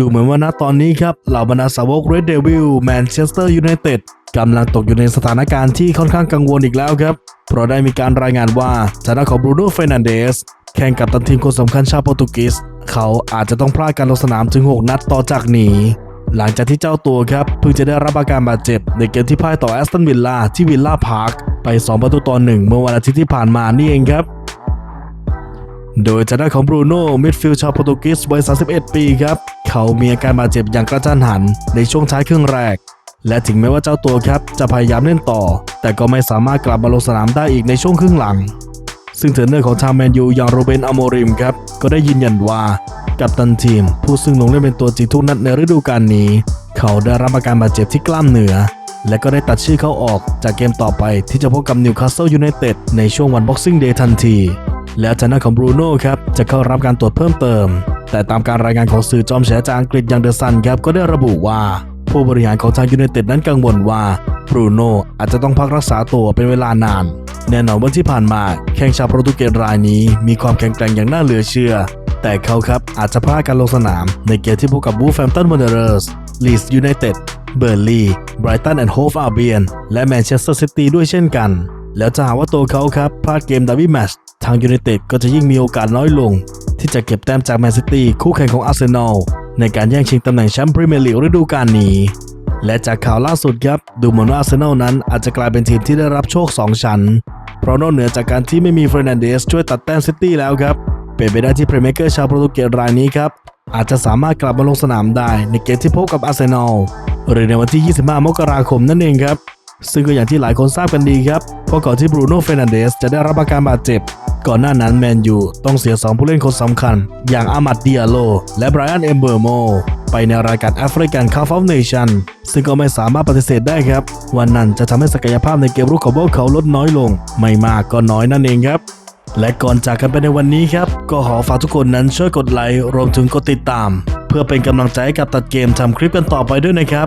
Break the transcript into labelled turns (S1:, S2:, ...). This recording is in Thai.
S1: ดูเหมือนว่าณตอนนี้ครับเหล่าบรรดาสาวกเรดเดวิลแมนเชสเตอร์ยูไนเต็ดกำลังตกอยู่ในสถานการณ์ที่ค่อนข้างกังวลอีกแล้วครับ เพราะได้มีการรายงานว่าทางด้านของบรูโน่เฟรนันเดสแข่งกับตันทีมคนสำคัญชาวโปรตุเกสเขาอาจจะต้องพลาดการลงสนามถึง 6 นัดต่อจากนี้ หลังจากที่เจ้าตัวครับ เพิ่งจะได้รับอาการบาดเจ็บ ในเกมที่พ่ายต่อแอสตันวิลล่าที่วิลล่าพาร์คไป 2 ประตูต่อ1เมื่อวันอาทิตย์ที่ผ่านมานี่เองครับ โดยทางด้านของบรูโน่มิดฟิลด์ชาวโปรตุเกสวัย 31 ปีครับ เขามีอาการบาดเจ็บอย่างกระทันหันในช่วงท้ายครึ่งแรก และถึงแม้ว่าเจ้าตัวครับจะพยายามเล่นต่อ แต่ก็ไม่สามารถกลับมาลงสนามได้อีกในช่วงครึ่งหลัง ซึ่งเทรนเนอร์ของทางแมนยูอย่างโรเบนอโมริมครับก็ได้ยืนยันว่ากัปตันทีม ผู้ซึ่งลงเล่นเป็นตัวจริงทุกนัดในฤดูกาลนี้ เขาได้รับอาการบาดเจ็บที่กล้ามเนื้อและก็ได้ตัดชื่อเขาออกจากเกมต่อไปที่จะพบกับนิวคาสเซิลยูไนเต็ดในช่วงวันบ็อกซิ่งเดย์ทันที แล้วทางด้านของบรูโน่ครับจะเข้ารับการตรวจเพิ่มเติม แต่ตามการรายงานของสื่อจอมแฉจากอังกฤษอย่างเดอะซันครับก็ได้ระบุว่า ผู้บริหารของทางยูไนเต็ดนั้นกังวลว่าบรูโน่อาจจะต้องพักรักษาตัวเป็นเวลานาน แน่นอนว่าที่ผ่านมาแข้งชาวโปรตุเกสรายนี้มีความแข็งแกร่งอย่างน่าเหลือเชื่อ แต่เขาครับอาจจะพลาดการลงสนาม ในเกมที่พบกับบูฟแฟมตันวอร์เรอร์สลีสยูไนเต็ดเบอร์ลีไบรตันแอนด์โฮฟอาร์เบียนและแมนเชสเตอร์ซิตี้ด้วยเช่นกัน แล้วจะหากว่าตัวเขาครับพลาดเกมดาร์บี้แมชทางยูไนเต็ดก็จะยิ่งมีโอกาสน้อยลง ที่จะเก็บแต้มจากแมนซิตี้คู่แข่งของอาร์เซนอลในการแย่งชิงตำแหน่งแชมป์พรีเมียร์ลีกฤดูกาลนี้ และจากข่าวล่าสุดครับ ดูเหมือนว่าอาร์เซนอลนั้นอาจจะกลายเป็นทีมที่ได้รับโชค 2 ชั้น เพราะนอกเหนือจากการที่ไม่มีเฟรนันเดสช่วยตัดแต้มซิตี้แล้วครับ เป็นไปได้ที่เพลย์เมเกอร์ชาวโปรตุเกสรายนี้ครับอาจจะสามารถกลับมาลงสนามได้ในเกมที่พบกับอาร์เซนอลหรือในวันที่ 25 มกราคมนั่นเองครับ ซึ่งก็อย่างที่หลายคนทราบกันดีครับเพราะก่อนที่บรูโน่เฟรนันเดสจะได้รับอาการบาดเจ็บ ก่อนหน้านั้นแมนยูต้องเสีย 2 ผู้เล่นคนสำคัญ อย่างอามัดเดิอาโล และไบรอันเอมเบอร์โมไปในรายการแอฟริกันคัพออฟเนชั่นซึ่งก็ไม่สามารถปฏิเสธได้ครับ วันนั้นจะทำให้ศักยภาพในเกมรุกของพวกเขาลดน้อยลง ไม่มากก็น้อยนั่นเองครับ และก่อนจากกันไปในวันนี้ครับ ก็ขอฝากทุกคนนั้นช่วยกดไลค์รวมถึงกดติดตาม เพื่อเป็นกำลังใจให้กับตัดเกมทำคลิปกันต่อไปด้วยนะครับ